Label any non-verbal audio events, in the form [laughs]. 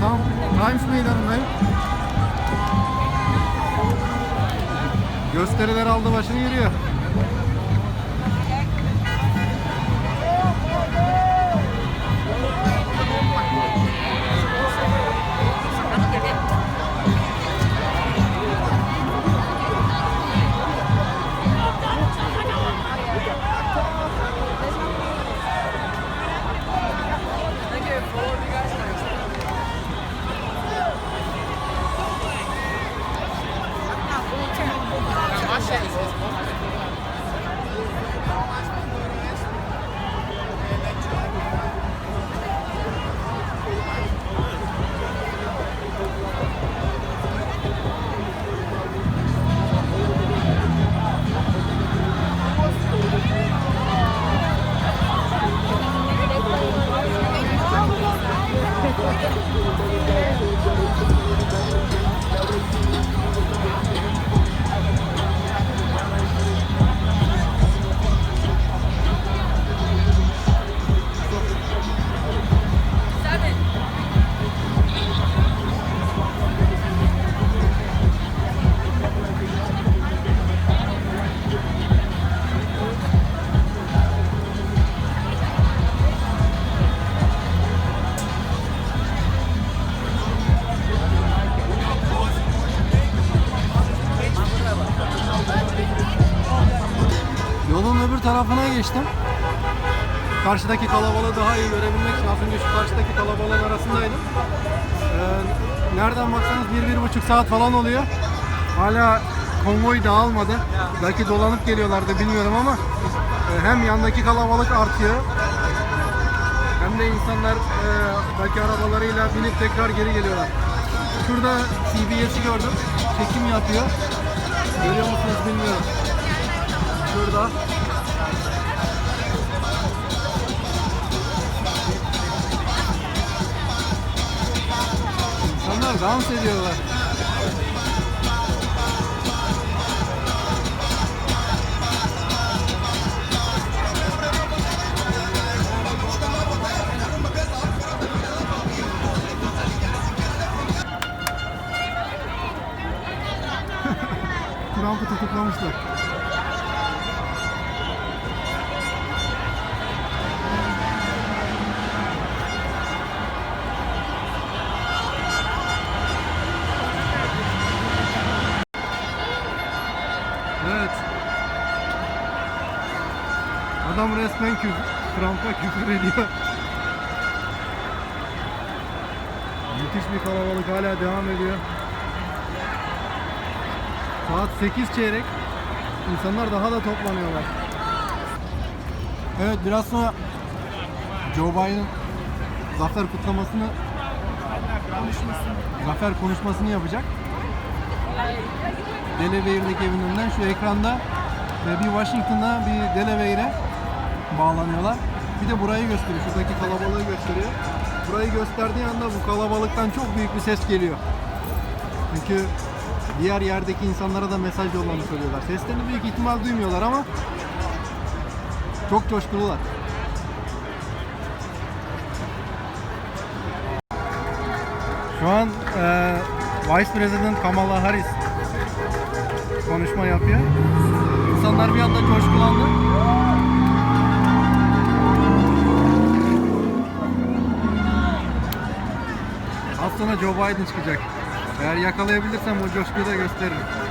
Tam Times Meydanı'ndayım. Gösteriler aldı başını yürüyor. Tarafına geçtim. Karşıdaki kalabalığı daha iyi görebilmek için az önce şu karşıdaki kalabalığın arasındaydım. Ee, nereden baksanız bir, bir buçuk saat falan oluyor. Hala konvoy dağılmadı. Belki dolanıp geliyorlardı bilmiyorum ama e, hem yandaki kalabalık artıyor hem de insanlar e, belki arabalarıyla binip tekrar geri geliyorlar. Şurada CBS'i gördüm. Çekim yapıyor. Görüyor musunuz bilmiyorum. Şurada. İnsanlar dans ediyorlar. [laughs] Trump'ı tutuklamışlar. Adam resmen küfür, Trump'a küfür ediyor. Müthiş bir kalabalık hala devam ediyor. Saat 8 çeyrek. İnsanlar daha da toplanıyorlar. Evet biraz sonra Joe Biden zafer kutlamasını zafer konuşmasını yapacak. Delaware'deki evin önünden şu ekranda e, bir Washington'da bir Delaware'e bağlanıyorlar. Bir de burayı gösteriyor. Şuradaki kalabalığı gösteriyor. Burayı gösterdiği anda bu kalabalıktan çok büyük bir ses geliyor. Çünkü diğer yerdeki insanlara da mesaj yollarını söylüyorlar. Seslerini büyük ihtimal duymuyorlar ama çok coşkulular. Şu an e, Vice President Kamala Harris konuşma yapıyor. İnsanlar bir anda coşkulandı. Sonra Joe Biden çıkacak. Eğer yakalayabilirsem o coşkuyu da gösteririm.